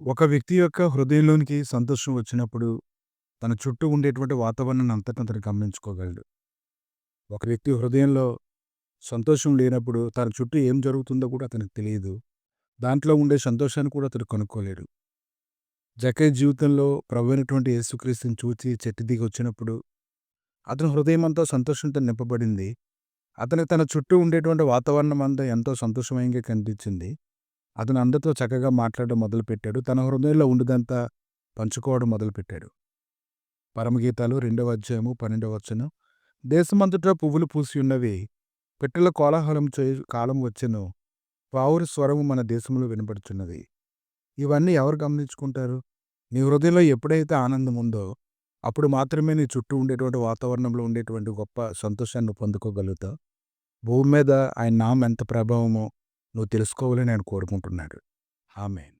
ఒక వ్యక్తి యొక్క హృదయంలోనికి సంతోషం వచ్చినప్పుడు, తన చుట్టూ ఉండేటువంటి వాతావరణాన్ని అంతటా అతను గమనించుకోగలడు. ఒక వ్యక్తి హృదయంలో సంతోషం లేనప్పుడు, తన చుట్టూ ఏం జరుగుతుందో కూడా అతనికి తెలియదు. దాంట్లో ఉండే సంతోషాన్ని కూడా అతడు కనుక్కోలేడు. జకే జీవితంలో ప్రభువైనటువంటి యేసుక్రీస్తుని చూచి చెట్టు దిగి వచ్చినప్పుడు, అతని హృదయమంతా సంతోషంతో నింపబడింది. అతనికి తన చుట్టూ ఉండేటువంటి వాతావరణం అంతా ఎంతో సంతోషమయంగా కనిపించింది. అతను అందరితో చక్కగా మాట్లాడడం మొదలుపెట్టాడు. తన హృదయంలో ఉండిదంతా పంచుకోవడం మొదలుపెట్టాడు. పరమగీతాలు రెండవ అధ్యాయము పన్నెండవ వచ్చను దేశమంతటా పువ్వులు పూసి ఉన్నవి పిట్టల కోలాహలం చేయు కాలం వచ్చెను పావురి స్వరము మన దేశంలో వినపడుచున్నది ఇవన్నీ ఎవరు గమనించుకుంటారు నీ హృదయంలో ఎప్పుడైతే ఆనందం ఉందో అప్పుడు మాత్రమే నీ చుట్టూ ఉండేటువంటి వాతావరణంలో ఉండేటువంటి గొప్ప సంతోషాన్ని పొందుకోగలుగుతావు భూమి మీద ఆయన నామం ఎంత ప్రభావమో నువ్వు తెలుసుకోవాలని నేను కోరుకుంటున్నాడు ఆమెన్.